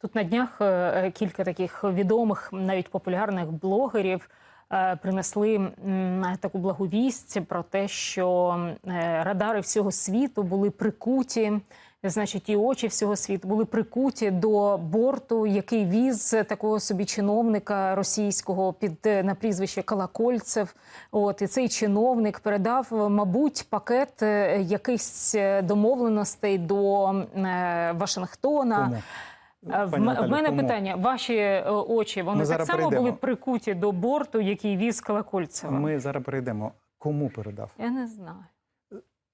Тут на днях е, кілька таких відомих, навіть популярних блогерів е, принесли таку благовість про те, що е, радари всього світу були прикуті. Значить, і очі всього світу були прикуті до борту, який віз такого собі чиновника російського під е, на прізвище Колокольцев. От і цей чиновник передав, мабуть, пакет е, якихось е, домовленостей до е, Вашингтона. А В, Пані в мене кому? питання: ваші е, очі вони Ми так зараз само перейдемо. були прикуті до борту, який віз Колокольцева? Ми зараз перейдемо. Кому передав? Я не знаю.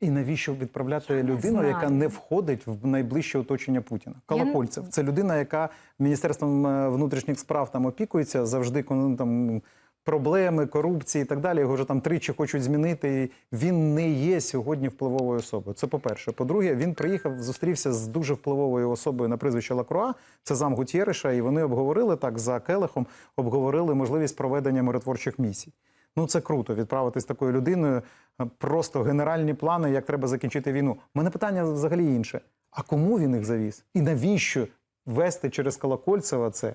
І навіщо відправляти Я не людину, знаю. яка не входить в найближче оточення Путіна? Я Колокольцев це людина, яка міністерством е, внутрішніх справ там опікується, завжди там проблеми, корупції і так далі. Його вже там тричі хочуть змінити. І він не є сьогодні впливовою особою. Це по-перше. По-друге, він приїхав, зустрівся з дуже впливовою особою на прізвище Лакруа. Це зам Гутєриша, і вони обговорили так за келихом, обговорили можливість проведення миротворчих місій. Ну це круто відправити з такою людиною е, просто генеральні плани, як треба закінчити війну. Мене питання взагалі інше: а кому він їх завіз? І навіщо вести через Колокольцева це?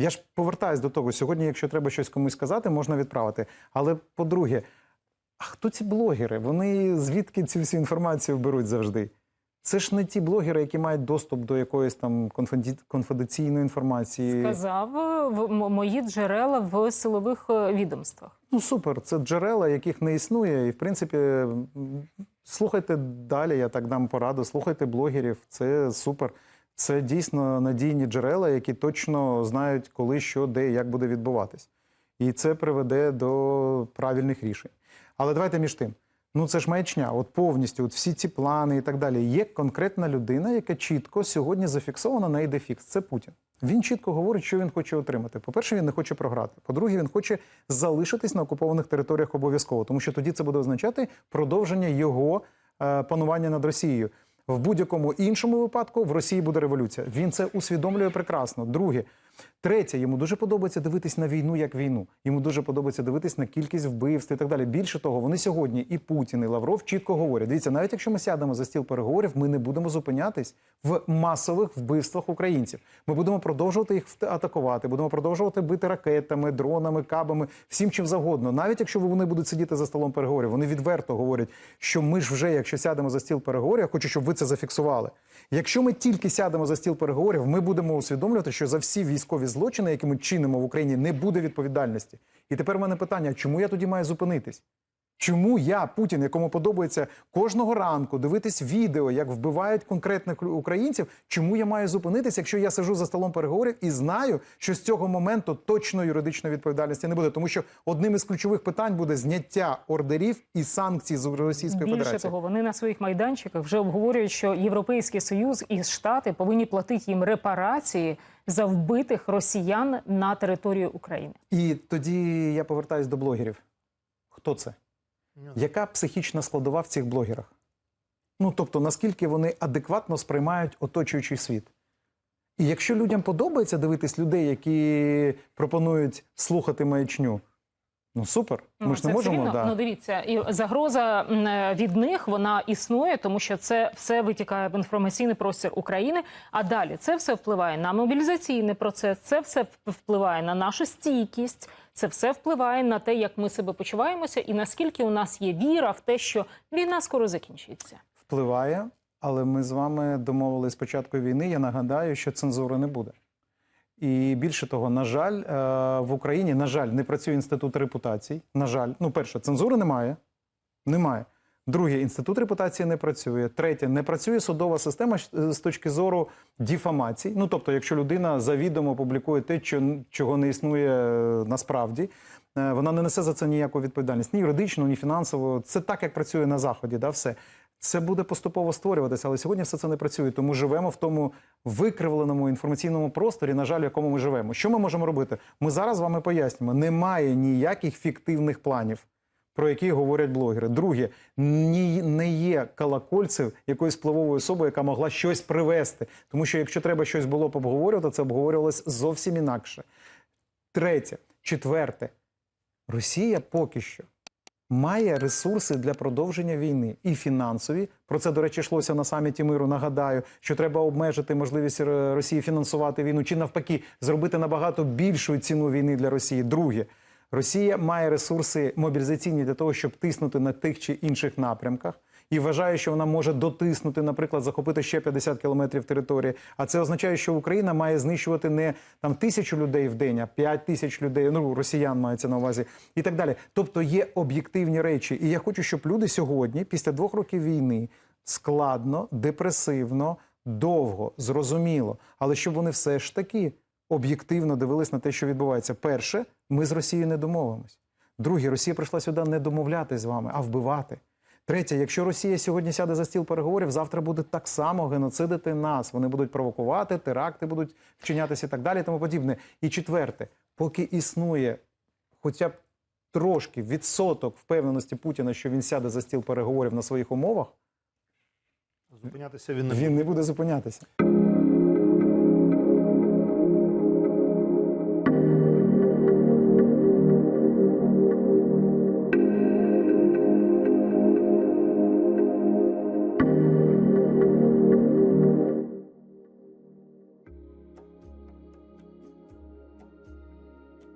Я ж повертаюсь до того, сьогодні, якщо треба щось комусь сказати, можна відправити. Але по-друге, а хто ці блогери? Вони звідки цю всю інформацію беруть завжди? Це ж не ті блогери, які мають доступ до якоїсь там конфіденційної інформації. Сказав е, в мої джерела в силових е, відомствах. Ну супер, це джерела, яких не існує. І в принципі, слухайте далі. Я так дам пораду. Слухайте блогерів. Це супер. Це дійсно надійні джерела, які точно знають, коли, що, де як буде відбуватись. І це приведе до правильних рішень. Але давайте між тим. Ну це ж маячня, от повністю, от всі ці плани і так далі. Є конкретна людина, яка чітко сьогодні зафіксована на ідефікс. Це Путін. Він чітко говорить, що він хоче отримати. По-перше, він не хоче програти. По-друге, він хоче залишитись на окупованих територіях обов'язково, тому що тоді це буде означати продовження його е, панування над Росією. В будь-якому іншому випадку в Росії буде революція. Він це усвідомлює прекрасно. Друге, третє, йому дуже подобається дивитись на війну як війну. Йому дуже подобається дивитись на кількість вбивств і так далі. Більше того, вони сьогодні і Путін, і Лавров чітко говорять: дивіться, навіть якщо ми сядемо за стіл переговорів, ми не будемо зупинятись в масових вбивствах українців. Ми будемо продовжувати їх атакувати, будемо продовжувати бити ракетами, дронами, кабами, всім чим завгодно. Навіть якщо вони будуть сидіти за столом переговорів, вони відверто говорять, що ми ж вже, якщо сядемо за стіл переговорів, я хочу, щоб ви це зафіксували. Якщо ми тільки сядемо за стіл переговорів, ми будемо усвідомлювати, що за всі військові злочини, які ми чинимо в Україні, не буде відповідальності. І тепер в мене питання: чому я тоді маю зупинитись? Чому я, Путін, якому подобається кожного ранку дивитись відео, як вбивають конкретних українців, чому я маю зупинитись, якщо я сижу за столом переговорів і знаю, що з цього моменту точно юридичної відповідальності не буде, тому що одним із ключових питань буде зняття ордерів і санкцій з Російської Більше Федерації. того, вони на своїх майданчиках вже обговорюють, що Європейський Союз і Штати повинні платити їм репарації за вбитих росіян на території України. І тоді я повертаюсь до блогерів. Хто це? Яка психічна складова в цих блогерах? Ну тобто, наскільки вони адекватно сприймають оточуючий світ? І якщо людям подобається дивитись людей, які пропонують слухати маячню, ну супер. Ми Ну, ж не можемо. цивільно. Да. Ну дивіться, і загроза від них вона існує, тому що це все витікає в інформаційний простір України. А далі це все впливає на мобілізаційний процес, це все впливає на нашу стійкість. Це все впливає на те, як ми себе почуваємося, і наскільки у нас є віра в те, що війна скоро закінчиться. Впливає, але ми з вами домовились з початку війни. Я нагадаю, що цензури не буде. І більше того, на жаль, е, в Україні, на жаль, не працює інститут репутацій. На жаль, ну, перше, цензури немає. Немає. Друге, інститут репутації не працює. Третє, не працює судова система е, з точки зору діфамацій. Ну тобто, якщо людина завідомо публікує те, чого не існує е, насправді, вона не несе за це ніяку відповідальність, ні юридичну, ні фінансову. Це так, як працює на заході. Да, все це буде поступово створюватися, але сьогодні все це не працює. Тому живемо в тому викривленому інформаційному просторі, на жаль, в якому ми живемо. Що ми можемо робити? Ми зараз вами пояснюємо: немає ніяких фіктивних планів. Про які говорять блогери. Друге, ні, не є колокольцев якоюсь впливовою особою, яка могла щось привести. Тому що якщо треба щось було б обговорювати, це обговорювалось зовсім інакше. Третє, четверте, Росія поки що має ресурси для продовження війни і фінансові. Про це, до речі, йшлося на саміті миру. Нагадаю, що треба обмежити можливість Росії фінансувати війну, чи навпаки, зробити набагато більшу ціну війни для Росії. Друге, Росія має ресурси мобілізаційні для того, щоб тиснути на тих чи інших напрямках. І вважає, що вона може дотиснути, наприклад, захопити ще 50 кілометрів території. А це означає, що Україна має знищувати не там тисячу людей в день, а 5 тисяч людей. Ну росіян мається на увазі, і так далі. Тобто є об'єктивні речі. І я хочу, щоб люди сьогодні, після двох років війни, складно, депресивно, довго, зрозуміло, але щоб вони все ж таки об'єктивно дивились на те, що відбувається. Перше, ми з Росією не домовимось. Друге, Росія прийшла сюди не домовлятись з вами, а вбивати. Третє, якщо Росія сьогодні сяде за стіл переговорів, завтра буде так само геноцидити нас. Вони будуть провокувати, теракти будуть вчинятися і так далі, і тому подібне. І четверте, поки існує хоча б трошки відсоток впевненості Путіна, що він сяде за стіл переговорів на своїх умовах, Зупинятися він не він не буде зупинятися.